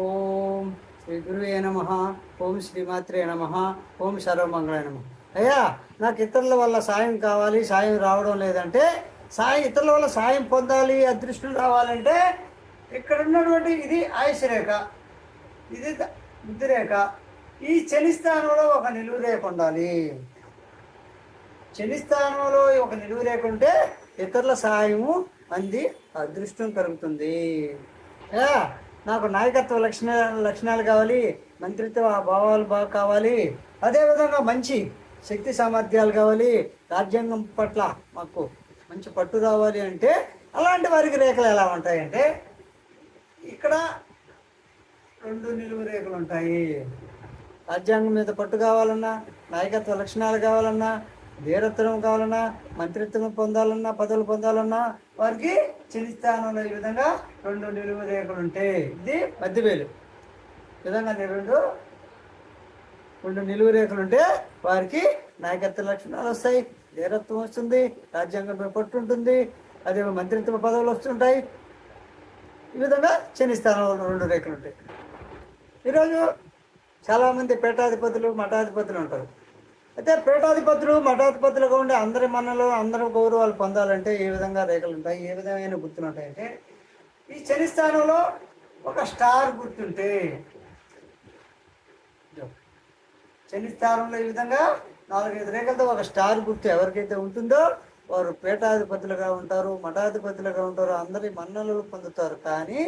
ఓం శ్రీ గురువే నమ. ఓం శ్రీమాత్రే నమ. ఓం సర్వమంగళ నమ. అయ్యా నాకు ఇతరుల వల్ల సాయం కావాలి సాయం రావడం లేదంటే సాయం ఇతరుల వల్ల సాయం పొందాలి అదృష్టం రావాలంటే ఇక్కడ ఉన్నటువంటి ఇది ఆయుష్ రేఖ ఇది బుద్ధిరేఖ ఈ చనిస్థానంలో ఒక నిలువు రేఖ ఉండాలి. శనిస్థానంలో ఒక నిలువు రేఖ ఉంటే ఇతరుల సహాయము అంది అదృష్టం కలుగుతుంది. నాకు నాయకత్వ లక్షణ లక్షణాలు కావాలి మంత్రిత్వ భావాలు బాగా కావాలి. అదేవిధంగా మంచి శక్తి సామర్థ్యాలు కావాలి. రాజ్యాంగం పట్ల మాకు మంచి పట్టు రావాలి అంటే అలాంటి వారికి రేఖలు ఎలా ఉంటాయంటే ఇక్కడ రెండు నిలువు రేఖలు ఉంటాయి. రాజ్యాంగం మీద పట్టు కావాలన్నా నాయకత్వ లక్షణాలు కావాలన్నా వీరత్వం కావాలన్నా మంత్రిత్వం పొందాలన్నా పదవులు పొందాలన్నా వారికి చిన్న స్థానంలో ఈ విధంగా రెండు నిలువు రేఖలు ఉంటాయి ఇది మధ్యవేలు ఈ విధంగా రెండు రెండు నిలువు రేఖలు ఉంటే వారికి నాయకత్వ లక్షణాలు వస్తాయి. ధీరత్వం వస్తుంది రాజ్యాంగంపై పట్టు ఉంటుంది అదే మంత్రిత్వ పదవులు వస్తుంటాయి. ఈ విధంగా శని స్థానంలో రెండు రేఖలు ఉంటాయి. ఈరోజు చాలామంది పీఠాధిపతులు మఠాధిపతులు ఉంటారు. అయితే పేటాధిపతులు మఠాధిపతులుగా ఉండే అందరి మనలో అందరి గౌరవాలు పొందాలంటే ఏ విధంగా రేఖలు ఉంటాయి ఏ విధమైన గుర్తులు ఉంటాయంటే ఈ శని స్థానంలో ఒక స్టార్ గుర్తుంటే శని స్థానంలో ఈ విధంగా నాలుగైదు రేఖలతో ఒక స్టార్ గుర్తు ఎవరికైతే ఉంటుందో వారు పేటాధిపతులుగా ఉంటారు మఠాధిపతులుగా ఉంటారు అందరి మన్నలు పొందుతారు. కానీ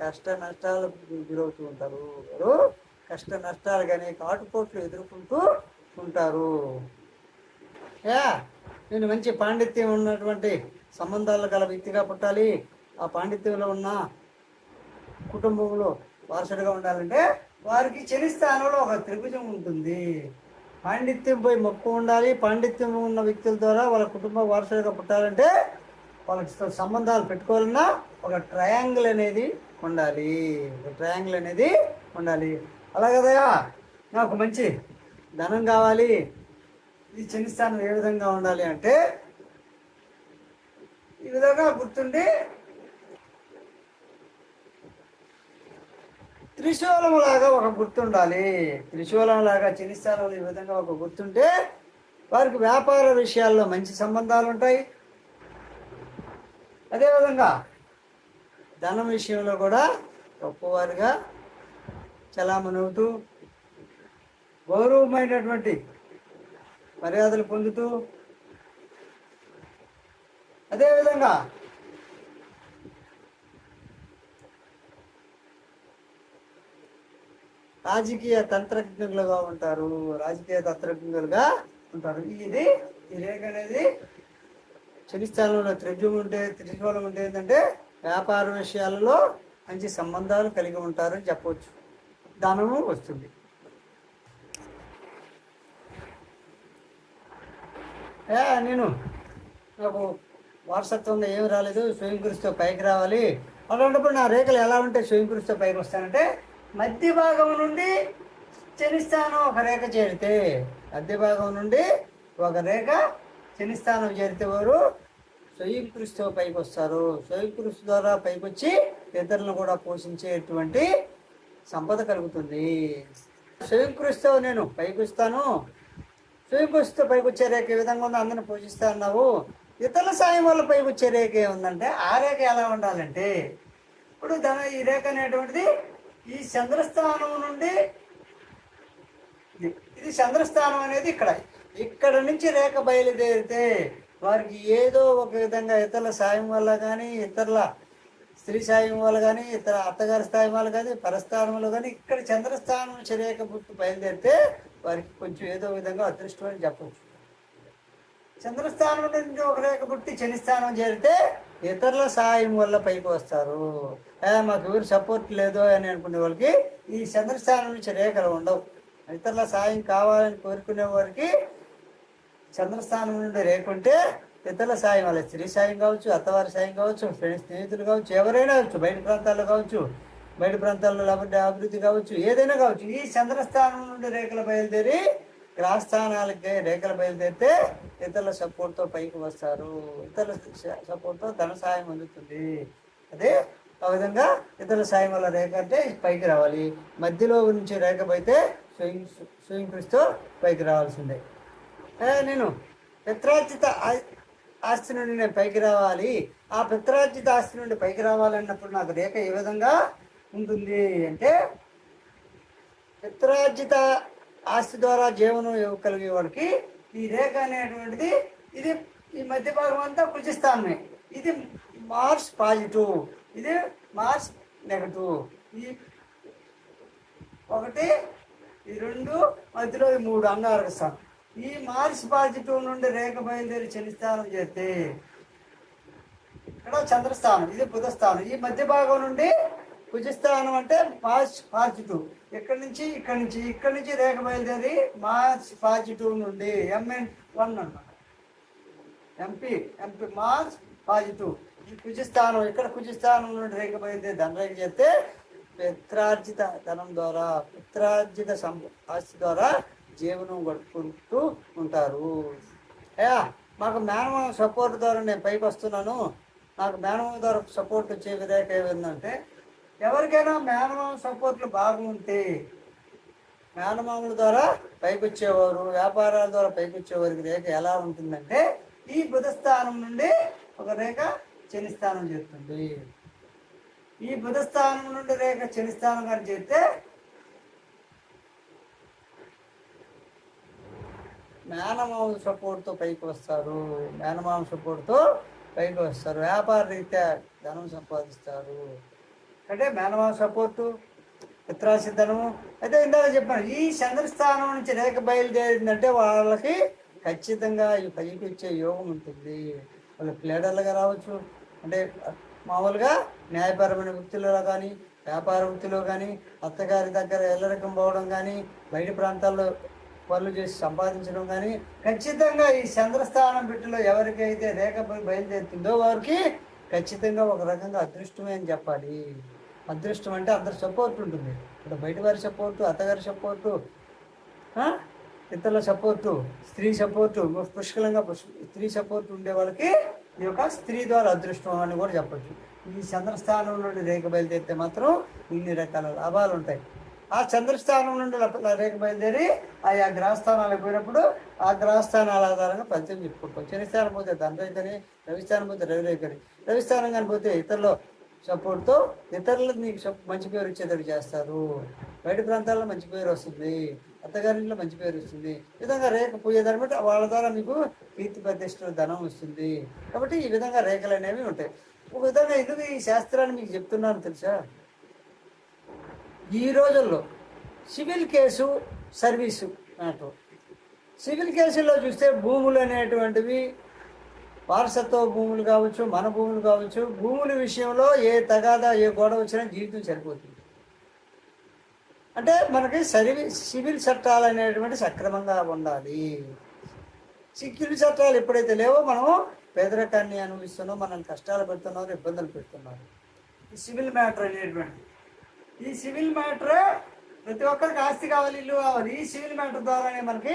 కష్ట నష్టాలకు గురవుతూ ఉంటారు. వారు కష్ట నష్టాలు కానీ కాటుపోట్లు ఎదుర్కొంటూ ఉంటారు యా నేను మంచి పాండిత్యం ఉన్నటువంటి సంబంధాలు గల వ్యక్తిగా పుట్టాలి. ఆ పాండిత్యంలో ఉన్న కుటుంబంలో వారసుడిగా ఉండాలంటే వారికి చని స్థానంలో ఒక త్రిభుజం ఉంటుంది. పాండిత్యం పోయి మొక్కు ఉండాలి. పాండిత్యం ఉన్న వ్యక్తుల ద్వారా వాళ్ళ కుటుంబ వారసుడిగా పుట్టాలంటే వాళ్ళ సంబంధాలు పెట్టుకోవాలన్నా ఒక ట్రయాంగిల్ అనేది ఉండాలి. ఒక ట్రయాంగిల్ అనేది ఉండాలి. అలాగదయా నాకు మంచి ధనం కావాలి. ఈ చని స్థానం ఏ విధంగా ఉండాలి అంటే ఈ విధంగా గుర్తుండి త్రిశూలం లాగా ఒక గుర్తుండాలి. త్రిశూలం లాగా చినిస్థానంలో ఈ విధంగా ఒక గుర్తుంటే వారికి వ్యాపార విషయాల్లో మంచి సంబంధాలు ఉంటాయి. అదేవిధంగా ధనం విషయంలో కూడా గొప్పవారుగా చలామణి అవుతూ గౌరవమైనటువంటి మర్యాదలు పొందుతూ అదేవిధంగా రాజకీయ తంత్రజ్ఞులుగా ఉంటారు రాజకీయ తంత్రజ్ఞులుగా ఉంటారు. ఇది ఈ రేఖ అనేది శనిస్థానంలో స్థానంలో ఉంటే త్రిశూలం ఉంటే ఏంటంటే వ్యాపార విషయాలలో మంచి సంబంధాలు కలిగి ఉంటారని చెప్పవచ్చు ధనము వస్తుంది. ఏ నేను నాకు వారసత్వంగా ఏమి రాలేదు స్వయం కృషితో పైకి రావాలి. అలాంటప్పుడు నా రేఖలు ఎలా ఉంటే స్వయం కృషితో పైకి వస్తానంటే మధ్య భాగం నుండి శనిస్థానం ఒక రేఖ చేరితే మధ్య భాగం నుండి ఒక రేఖ శనిస్థానం చేరితే వారు స్వయం కృషితో పైకి వస్తారు. స్వయం కృషి ద్వారా పైకి వచ్చి ఇతరులను కూడా పోషించేటువంటి సంపద కలుగుతుంది. స్వయం కృషితో నేను పైకి వస్తాను స్వయం పైకి వచ్చే రేఖ ఏ విధంగా ఉందో అందరిని పూజిస్తా అన్నావు? ఇతరుల సాయం వల్ల పైకి వచ్చే రేఖ ఏముందంటే ఆ రేఖ ఎలా ఉండాలంటే ఇప్పుడు ధన ఈ రేఖ అనేటువంటిది ఈ చంద్రస్థానం నుండి ఇది- చంద్రస్థానం అనేది ఇక్కడ. ఇక్కడ నుంచి రేఖ బయలుదేరితే వారికి ఏదో ఒక విధంగా ఇతరుల సాయం వల్ల కానీ ఇతరుల స్త్రీ సాయం వల్ల కానీ ఇతర అత్తగారి స్థాయి వల్ల కానీ పరస్థానంలో కానీ ఇక్కడ చంద్రస్థానం నుంచి రేఖ బయలుదేరితే వారికి కొంచెం ఏదో విధంగా అదృష్టం అని చెప్పవచ్చు. చంద్రస్థానం నుంచి ఒక రేఖ పుట్టి చనిస్థానం చేరితే ఇతరుల సాయం వల్ల పైకి వస్తారు. మాకు ఎవరు సపోర్ట్ లేదు అని అనుకునే వాళ్ళకి ఈ చంద్రస్థానం నుంచి రేఖలు ఉండవు. ఇతరుల సాయం కావాలని కోరుకునే వారికి చంద్రస్థానం నుండి రేఖ ఉంటే ఇతరుల సాయం వాళ్ళ స్త్రీ సాయం కావచ్చు అత్తవారి సాయం కావచ్చు ఫ్రెండ్స్ స్నేహితులు కావచ్చు ఎవరైనా కావచ్చు బయట ప్రాంతాల్లో కావచ్చు బయట ప్రాంతాల్లో లేకపోతే అభివృద్ధి కావచ్చు ఏదైనా కావచ్చు ఈ చంద్రస్థానం నుండి రేఖలు బయలుదేరి గ్రహస్థానాలకి రేఖలు బయలుదేరితే ఇతరుల సపోర్ట్తో పైకి వస్తారు. ఇతరుల సపోర్ట్తో ధన సహాయం అందుతుంది. అదే ఆ విధంగా ఇతరుల సాయం వల్ల రేఖ అంటే పైకి రావాలి. మధ్యలో నుంచి రేఖ పోయితే స్వయం స్వయంకరిస్తూ పైకి రావాల్సిందే. నేను పిత్రార్జిత ఆస్తి నుండి నేను పైకి రావాలి. ఆ పిత్రార్జిత ఆస్తి నుండి పైకి రావాలన్నప్పుడు నాకు రేఖ ఏ విధంగా ఉంటుంది అంటే పిత్రార్జిత ఆస్తి ద్వారా జీవనం కలిగే వాడికి ఈ రేఖ అనేటువంటిది ఇది ఈ మధ్య భాగం అంతా కృషిస్తాను ఇది మార్స్ పాజిటివ్ ఇది మార్స్ నెగటివ్. ఈ ఒకటి ఈ రెండు మధ్యలో మూడు అంగారక స్థానం ఈ మార్స్ పాజిటివ్ నుండి రేఖ బయలుదేరి చనిస్థానం చేస్తే ఇక్కడ చంద్రస్థానం ఇది బుధస్థానం. ఈ మధ్య భాగం నుండి కుజస్థానం అంటే మార్చ్ పాజిటివ్. ఇక్కడ నుంచి? ఇక్కడ నుంచి. ఇక్కడ నుంచి రేఖ బయలుదేరి మార్చ్ పాజిటివ్ నుండి ఎంఎన్ వన్ అనమాట ఎంపీ ఎంపీ మార్చ్ పాజిటివ్. ఈ కుజస్థానం ఇక్కడ కుజస్థానం నుండి రేఖ బయలుదేరి ధనరేఖ చేస్తే పిత్రార్జిత ధనం ద్వారా పిత్రార్జిత సం ఆస్తి ద్వారా జీవనం గడుపుకుంటూ ఉంటారు. అయ్యా మాకు మేనమామ సపోర్ట్ ద్వారా నేను పైకి వస్తున్నాను. నాకు మేనమామ ద్వారా సపోర్ట్ వచ్చే విధంగా ఏమిందంటే ఎవరికైనా మేనమామ సపోర్ట్లు బాగుంటే మేనమామల ద్వారా పైకి వచ్చేవారు వ్యాపారాల ద్వారా పైకి వచ్చేవారికి రేఖ ఎలా ఉంటుందంటే ఈ బుధస్థానం నుండి ఒక రేఖ చనిస్థానం చేస్తుంది. ఈ బుధస్థానం నుండి రేఖ చనిస్థానం కానీ చేస్తే మేనమామ సపోర్ట్తో పైకి వస్తారు. మేనమామ సపోర్ట్తో పైకి వస్తారు. వ్యాపార రీత్యా ధనం సంపాదిస్తారు. అంటే మేనమామ సపోర్టు పిత్రాశి ధనము అయితే ఇందాక చెప్పాను ఈ చంద్రస్థానం నుంచి రేఖ బయలుదేరిందంటే వాళ్ళకి ఖచ్చితంగా ఈ పైకి వచ్చే యోగం ఉంటుంది. వాళ్ళు ప్లేడర్లుగా రావచ్చు. అంటే మామూలుగా న్యాయపరమైన వృత్తిలో కానీ వ్యాపార వృత్తిలో కానీ అత్తగారి దగ్గర ఎల్లరకం పోవడం కానీ బయట ప్రాంతాల్లో పనులు చేసి సంపాదించడం కానీ ఖచ్చితంగా ఈ చంద్రస్థానం బిడ్డలో ఎవరికైతే రేఖ బయలుదేరుతుందో వారికి ఖచ్చితంగా ఒక రకంగా అదృష్టమే అని చెప్పాలి. అదృష్టం అంటే అందరి సపోర్ట్ ఉంటుంది. ఇప్పుడు బయట వారి సపోర్టు అత్తగారి సపోర్టు ఇతరుల సపోర్టు స్త్రీ సపోర్టు పుష్కలంగా స్త్రీ సపోర్ట్ ఉండే వాళ్ళకి ఈ యొక్క స్త్రీ ద్వారా అదృష్టం అని కూడా చెప్పొచ్చు. ఈ చంద్రస్థానం నుండి రేఖ బయలుదేరితే మాత్రం ఇన్ని రకాల లాభాలు ఉంటాయి. ఆ చంద్రస్థానం నుండి రేఖ బయలుదేరి ఆయా గ్రహస్థానాలకు పోయినప్పుడు ఆ గ్రహస్థానాల ఆధారంగా పద్యం చెప్పుకుంటాం. శనిస్థానం పోతే ధనరైతని రవిస్థానం పోతే రవిరేఖని రవిస్థానం కానీ పోతే ఇతరులు సపోర్ట్తో ఇతరులకు నీకు మంచి పేరు ఇచ్చేటట్టు చేస్తారు. బయట ప్రాంతాల్లో మంచి పేరు వస్తుంది. అత్తగారింట్లో మంచి పేరు వస్తుంది. ఈ విధంగా రేఖ పూజేదాన్ని బట్టి వాళ్ళ ద్వారా మీకు కీర్తి ప్రతిష్టలు ధనం వస్తుంది. కాబట్టి ఈ విధంగా రేఖలు అనేవి ఉంటాయి. ఒక విధంగా ఎందుకు ఈ శాస్త్రాన్ని మీకు చెప్తున్నాను తెలుసా? ఈ రోజుల్లో సివిల్ కేసు సర్వీసు అన్నట్టు సివిల్ కేసుల్లో చూస్తే భూములు అనేటువంటివి వారసత్వ భూములు కావచ్చు మన భూములు కావచ్చు భూముల విషయంలో ఏ తగాదా ఏ గొడవ వచ్చినా జీవితం సరిపోతుంది. అంటే మనకి సర్వీ సివిల్ చట్టాలు అనేటువంటి సక్రమంగా ఉండాలి. సివిల్ చట్టాలు ఎప్పుడైతే లేవో మనం పేదరికాన్ని అనుభవిస్తున్నాం మనం కష్టాలు పెడుతున్నారు ఇబ్బందులు పెడుతున్నారు సివిల్ మ్యాటర్ అనేటువంటి ఈ సివిల్ మ్యాటర్ ప్రతి ఒక్కరికి ఆస్తి కావాలి ఇల్లు కావాలి. ఈ సివిల్ మ్యాటర్ ద్వారానే మనకి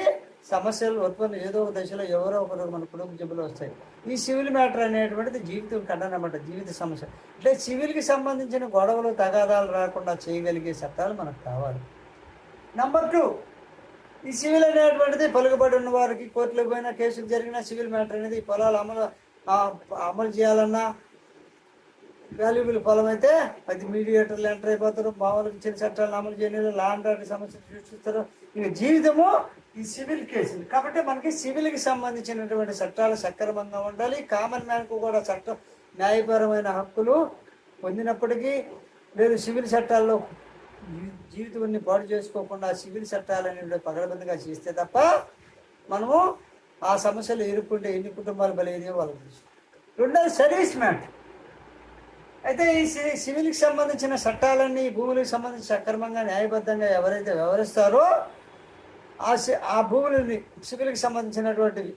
సమస్యలు ఉత్పన్నం ఏదో ఒక దశలో ఎవరో ఒకరు మన కుటుంబ జబ్బులు వస్తాయి. ఈ సివిల్ మ్యాటర్ అనేటువంటిది జీవితం కండనమాట జీవిత సమస్య. అంటే సివిల్కి సంబంధించిన గొడవలు తగాదాలు రాకుండా చేయగలిగే చట్టాలు మనకు కావాలి. నంబర్ టూ ఈ సివిల్ అనేటువంటిది పలుకుబడి ఉన్న వారికి కోర్టులకు పోయినా కేసులు జరిగిన సివిల్ మ్యాటర్ అనేది పొలాలు అమలు అమలు చేయాలన్నా వాల్యుబుల్ ఫలం అయితే అది మీడియేటర్లు ఎంటర్ అయిపోతారు మామూలుగా చిన్న చట్టాలను అమలు చేయలేదు లా అండ్ ఆర్డర్ సమస్యలు సృష్టిస్తారు. ఇక జీవితము ఈ సివిల్ కేసులు. కాబట్టి మనకి సివిల్కి సంబంధించినటువంటి చట్టాలు సక్రమంగా ఉండాలి. కామన్ మ్యాన్కు కూడా చట్టం న్యాయపరమైన హక్కులు పొందినప్పటికీ లేదు సివిల్ చట్టాల్లో జీవితాన్ని పాడు చేసుకోకుండా సివిల్ చట్టాలు అనేవి పగడబందిగా చేస్తే తప్ప మనము ఆ సమస్యలు ఎదుర్కొంటే ఎన్ని కుటుంబాలు బలైనయో వాళ్ళు తెలుసు. రెండోది సర్వీస్ మ్యాటర్. అయితే ఈ సి- సివిల్కి సంబంధించిన చట్టాలన్నీ భూములకు సంబంధించి సక్రమంగా న్యాయబద్ధంగా ఎవరైతే వ్యవహరిస్తారో ఆ సి- ఆ భూములని సివిల్కి సంబంధించినటువంటివి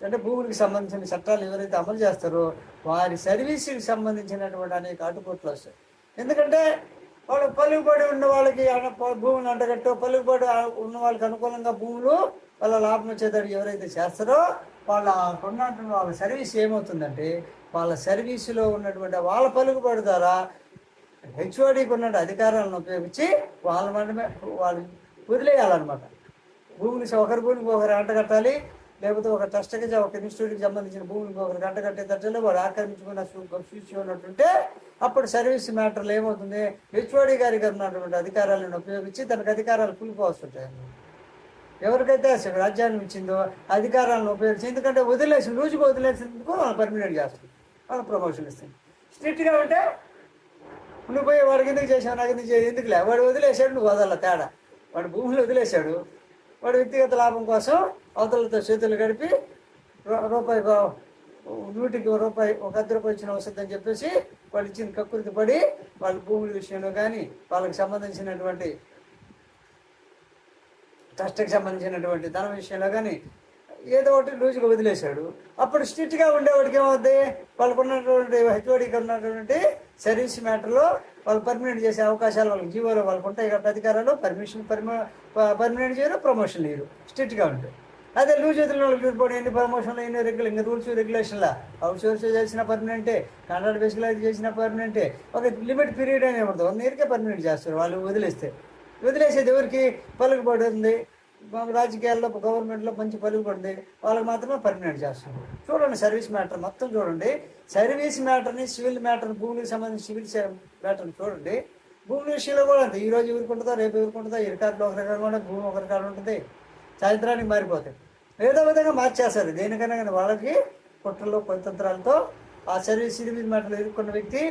అంటే భూములకు సంబంధించిన చట్టాలు ఎవరైతే అమలు చేస్తారో వారి సర్వీస్కి సంబంధించినటువంటి అనేక అటుపోట్లు వస్తాయి. ఎందుకంటే వాళ్ళు పలుకుబడి ఉన్న వాళ్ళకి ప- భూములు అంటగట్టో పలుకుబడి ఉన్న వాళ్ళకి అనుకూలంగా భూములు వాళ్ళ లాభం వచ్చేటట్టు ఎవరైతే చేస్తారో వాళ్ళ ఉన్నటువంటి వాళ్ళ సర్వీస్ ఏమవుతుందంటే వాళ్ళ సర్వీసులో ఉన్నటువంటి వాళ్ళ పలుకుబడి ద్వారా హెచ్ఓడికి ఉన్న అధికారాలను ఉపయోగించి వాళ్ళ మనమే వాళ్ళు వదిలేయాలన్నమాట. భూమిని ఒకరి భూమికి ఒకరు అంట కట్టాలి లేకపోతే ఒక ట్రస్ట్కి ఒక ఇన్స్టిట్యూట్కి సంబంధించిన భూమికి ఒకరు గంట కట్టేటట్లు వాడు ఆక్రమించుకున్న సూచి ఉన్నట్టుంటే అప్పుడు సర్వీస్ మ్యాటర్లు ఏమవుతుంది? హెచ్ఓడి గారికి ఉన్నటువంటి అధికారాలను ఉపయోగించి తనకు అధికారాలు కూలిపోవాల్సి ఉంటాయి ఎవరికైతే అసలు రాజ్యాన్ని ఇచ్చిందో అధికారాలను ఉపయోగించి ఎందుకంటే వదిలేసి లూజుగా వదిలేసినందుకు వాళ్ళు పర్మినెంట్ చేస్తుంది. వాళ్ళు ప్రమోషన్ ఇస్తుంది స్ట్రిక్ట్గా ఉంటే నువ్వు పోయి వాడికి ఎందుకు చేసావు నాకు ఎందుకు చేయదు ఎందుకులే వాడు వదిలేశాడు నువ్వు వదల తేడా. వాడు భూములు వదిలేశాడు. వాడు వ్యక్తిగత లాభం కోసం అవతలతో చేతులు గడిపి రూపాయి బా- నూటికి రూపాయి ఒక అర్ధ రూపాయి ఇచ్చిన వస్తుంది అని చెప్పేసి వాళ్ళు ఇచ్చిన కక్కుర్తి పడి వాళ్ళ భూముల విషయంలో కానీ వాళ్ళకి సంబంధించినటువంటి ట్రస్ట్కి సంబంధించినటువంటి ధనం విషయంలో కానీ ఏదో ఒకటి లూజుగా వదిలేశాడు. అప్పుడు స్ట్రిక్ట్గా ఉండేవాడికి ఏమవుద్ది? వాళ్ళకు ఉన్నటువంటి హెచ్ఓడికి ఉన్నటువంటి సర్వీస్ మ్యాటర్లో వాళ్ళు పర్మనెంట్ చేసే అవకాశాలు వాళ్ళకి జీవోలో వాళ్ళకు ఉంటాయి కాబట్టి అధికారాలు పర్మిషన్ పర్మనెంట్ చేయరు ప్రమోషన్ లేరు స్ట్రిక్ట్గా ఉంటాయి అదే లూజ్ చేతుల వాళ్ళకి చూసుకోండి ఎన్ని ప్రమోషన్లు ఎన్ని రెగ్యులర్ ఇంకా రూల్స్ రెగ్యులేషన్లా. అవుట్ సోర్స్ చేసిన పర్మనెంటే కాంట్రాక్ట్ బేస్లో చేసిన పర్మనెంటే ఒక లిమిట్ పీరియడ్ అనేది ఉంటుంది వన్ ఇయర్కే పర్మనెంట్ చేస్తారు వాళ్ళు వదిలేస్తే. వదిలేసేది ఎవరికి? పలుకుబడి ఉంది. రాజకీయాల్లో గవర్నమెంట్లో మంచి పలుకుబడి వాళ్ళకి మాత్రమే పర్మినెంట్ చేస్తున్నారు చూడండి సర్వీస్ మ్యాటర్ మొత్తం చూడండి. సర్వీస్ మ్యాటర్ని సివిల్ మ్యాటర్ భూమికి సంబంధించి సివిల్ మ్యాటర్ని చూడండి. భూమి విషయంలో కూడా అంతే. ఈ రోజు రేపు ఊరుకుంటుందా ఉంటుందో ఈ రికార్డులో ఒక రకంగా ఉంటుంది భూమి ఒక రకాలు ఉంటుంది. చారిత్రానికి మారిపోతాయి. ఏదో విధంగా మార్చేస్తారు దేనికైనా కానీ వాళ్ళకి కుట్రలో కుతంత్రాలతో ఆ సర్వీస్ సివిల్ మ్యాటర్లు ఎదుర్కొన్న వ్యక్తి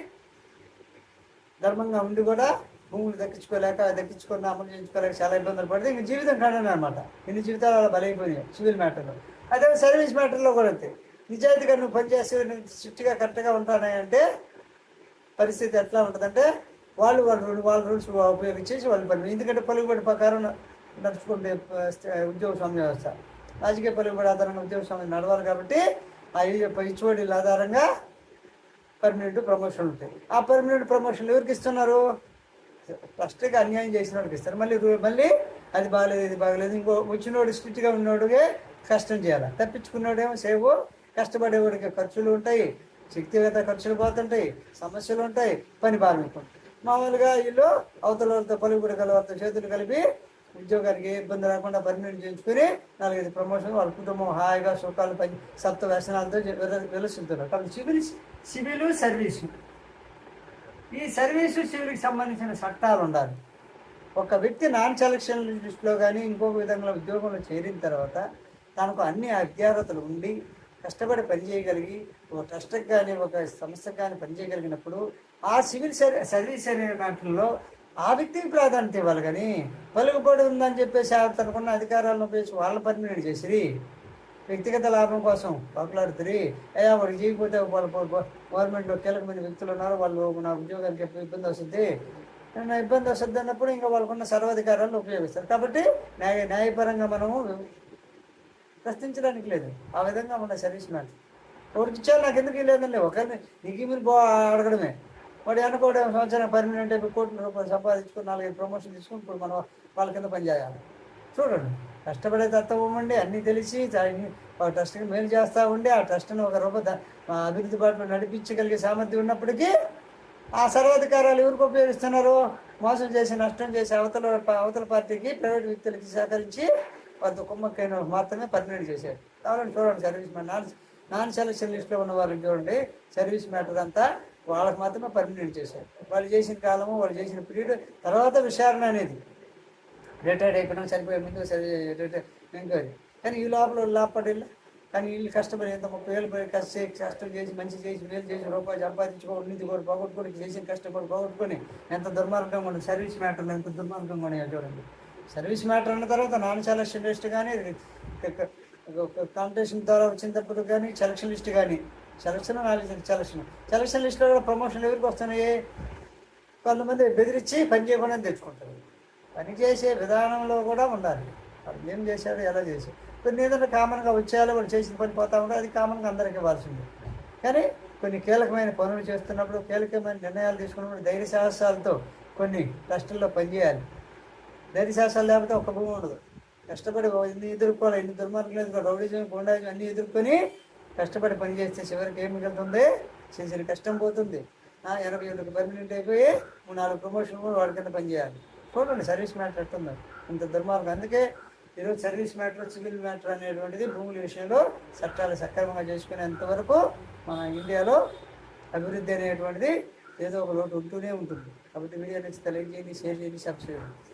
ధర్మంగా ఉండి కూడా భూములు దక్కించుకోలేక దక్కించుకున్న అమలు చేయించుకోలేక చాలా ఇబ్బందులు పడితే ఇంక జీవితం కాడని అనమాట ఇన్ని జీవితాలు అలా బలైపోయినాయి సివిల్ మ్యాటర్లో. అదే సర్వీస్ మ్యాటర్లో కూడా అంతే. నిజాయితీగా నువ్వు పనిచేస్తే స్ట్రిక్ట్గా కరెక్ట్గా ఉంటానంటే పరిస్థితి ఎట్లా ఉంటుందంటే వాళ్ళు వాళ్ళ రూల్ వాళ్ళ రూల్స్ ఉపయోగించేసి వాళ్ళు పని. ఎందుకంటే పలుకుబడి ప్రకారం నడుచుకుంటే ఉద్యోగ స్వామి వ్యవస్థ. రాజకీయ పలుకుబడి ఆధారంగా ఉద్యోగ స్వామి నడవాలి కాబట్టి ఆ ఇచ్చుబడిల ఆధారంగా పర్మనెంట్ ప్రమోషన్ ఉంటాయి. ఆ పర్మనెంట్ ప్రమోషన్లు ఎవరికి ఇస్తున్నారు? ఫస్ట్గా అన్యాయం చేసిన వాడికి ఇస్తారు మళ్ళీ మళ్ళీ అది బాగలేదు ఇది బాగలేదు. ఇంకో వచ్చినోడు స్ట్రిక్ట్గా ఉన్నోడుగే కష్టం చేయాలి. తప్పించుకున్నోడేమో సేవు కష్టపడేవాడికి ఖర్చులు ఉంటాయి శక్తిగత ఖర్చులు పోతుంటాయి సమస్యలు ఉంటాయి పని భారం మామూలుగా వీళ్ళు అవతల వాళ్ళతో పలుకుబడి గల చేతులు కలిపి ఉద్యోగానికి ఏ ఇబ్బంది రాకుండా పర్మనెంట్ చేయించుకొని నాలుగైదు ప్రమోషన్ వాళ్ళ కుటుంబం హాయిగా సుఖాలు పని సప్త వ్యసనాలతో వెలుస్తుంటారు. కాబట్టి సివిల్ సివిల్ సర్వీసు. ఈ సర్వీసు సివిల్కి సంబంధించిన చట్టాలు ఉండాలి. ఒక వ్యక్తి నాన్ సెలక్షన్ లిస్టులో కానీ ఇంకొక విధంగా ఉద్యోగంలో చేరిన తర్వాత తనకు అన్ని అభ్యారతలు ఉండి కష్టపడి పనిచేయగలిగి ఒక ట్రస్ట్కి కానీ ఒక సంస్థకు కానీ పనిచేయగలిగినప్పుడు ఆ సివిల్ సర్ సర్వీస్ అనే దాంట్లో ఆ వ్యక్తికి ప్రాధాన్యత ఇవ్వాలి కానీ పలుకుబడి ఉందని చెప్పేసి ఆ తనకున్న అధికారాలను ఉపయోగించి వాళ్ళ పర్మినెంట్ చేసిరి. వ్యక్తిగత లాభం కోసం పాపులాడుతుంది అయ్యా వాడికి చేయకపోతే వాళ్ళ గవర్నమెంట్లో కీలకమైన వ్యక్తులు ఉన్నారు వాళ్ళు నా ఉద్యోగానికి ఇబ్బంది వస్తుంది? నా ఇబ్బంది వస్తుంది అన్నప్పుడు ఇంకా వాళ్ళకున్న సర్వాధికారాలను ఉపయోగిస్తారు. కాబట్టి న్యాయ న్యాయపరంగా మనము ప్రశ్నించడానికి లేదు. ఆ విధంగా మన సర్వీస్ మ్యాన్. ఎవరికి ఇచ్చారు? నాకు ఎందుకు లేదండి ఒకరిని నీకు మీరు బా అడగడమే. వాడు అనుకోవడం సంవత్సరం పర్మనెంట్ కోట్ల రూపాయలు సంపాదించుకుని నాలుగైదు ప్రమోషన్ తీసుకుని ఇప్పుడు మనం వాళ్ళ కింద పనిచేయాలి చూడండి. కష్టపడే తత్వం ఉండి అన్నీ తెలిసి ఆ ఒక ట్రస్ట్కి మేలు చేస్తూ ఉండి ఆ ట్రస్ట్ని ఒక రూప అభివృద్ధి బాటలో నడిపించగలిగే సామర్థ్యం ఉన్నప్పటికీ ఆ సర్వాధికారాలు ఎవరికి ఉపయోగిస్తున్నారు మోసం చేసి నష్టం చేసి అవతల అవతల పార్టీకి ప్రైవేట్ వ్యక్తులకి సహకరించి కొంత కుమ్మక్కైన మాత్రమే పర్మినెంట్ చేశారు. కావాలంటే చూడండి service man non non selection లిస్ట్లో ఉన్న వారిని చూడండి సర్వీస్ మ్యాటర్ అంతా వాళ్ళకి మాత్రమే పర్మినెంట్ చేశారు. వాళ్ళు చేసిన కాలము వాళ్ళు చేసిన పీరియడ్ తర్వాత విచారణ అనేది రిటైర్డ్ అయిపోయినా చనిపోయే ముందు రిటైర్ ఎంక్వైరీ. కానీ ఈ లోపల లాపడిల్లా కానీ వీళ్ళు కష్టపడి ఎంత ముప్పై వేలు కష్ట కష్టం చేసి మంచి చేసి మేలు చేసి రూపాయలు సంపాదించుకోండి ఉన్నది కూడా పోగొట్టుకొని చేసిన కష్టపడి పోగొట్టుకొని ఎంత దుర్మార్గంగా ఉండదు సర్వీస్ మ్యాటర్లో ఎంత దుర్మార్గంగా ఉన్నాయో చూడండి. సర్వీస్ మ్యాటర్ అన్న తర్వాత నాన్ సెలక్షన్ లిస్ట్ కానీ కాంపిటీషన్ ద్వారా వచ్చినప్పుడు కానీ సెలక్షన్ లిస్ట్ కానీ సెలక్షన్ నాలుగు సెలక్షన్. సెలక్షన్ లిస్ట్లో కూడా ప్రమోషన్లు ఎవరికి వస్తున్నాయి? కొంతమంది బెదిరించి పని చేయకుండా తెచ్చుకుంటారు. పని చేసే విధానంలో కూడా ఉండాలి. వాళ్ళు ఏం చేశాడు ఎలా చేశాడు. కొన్ని ఏదైనా కామన్గా వచ్చేయాలి వాడు చేసిన పని పోతా ఉంటే అది కామన్గా అందరికీ ఇవ్వాల్సిందే. కానీ కొన్ని కీలకమైన పనులు చేస్తున్నప్పుడు కీలకమైన నిర్ణయాలు తీసుకున్నప్పుడు ధైర్య సాహసాలతో కొన్ని కష్టంలో పనిచేయాలి ధైర్య సాహసాలు లేకపోతే ఒక్క భూమి ఉండదు. కష్టపడి ఎన్ని ఎదుర్కోవాలి ఎన్ని దుర్మార్గం లేదు రౌడీజం గుండాజం అన్ని ఎదుర్కొని కష్టపడి పనిచేస్తే చివరికి ఏం మిగులుతుంది? చేసిన కష్టం పోతుంది. ఎనభై ఏళ్ళకి పర్మనెంట్ అయిపోయి నాలుగు ప్రమోషన్ కూడా వాడి కింద పనిచేయాలి చూడండి సర్వీస్ మ్యాటర్ ఎట్టుందో ఇంత దుర్మార్గం. అందుకే ఈరోజు సర్వీస్ మ్యాటర్ సివిల్ మ్యాటర్ అనేటువంటిది భూముల విషయంలో చట్టాలు సక్రమంగా చేసుకునేంత వరకు మన ఇండియాలో అభివృద్ధి అనేటువంటిది ఏదో ఒక లోటు ఉంటూనే ఉంటుంది. కాబట్టి వీడియో నుంచి తెలియజేయండి షేర్ చేయండి సబ్స్క్రైబ్ చేయండి.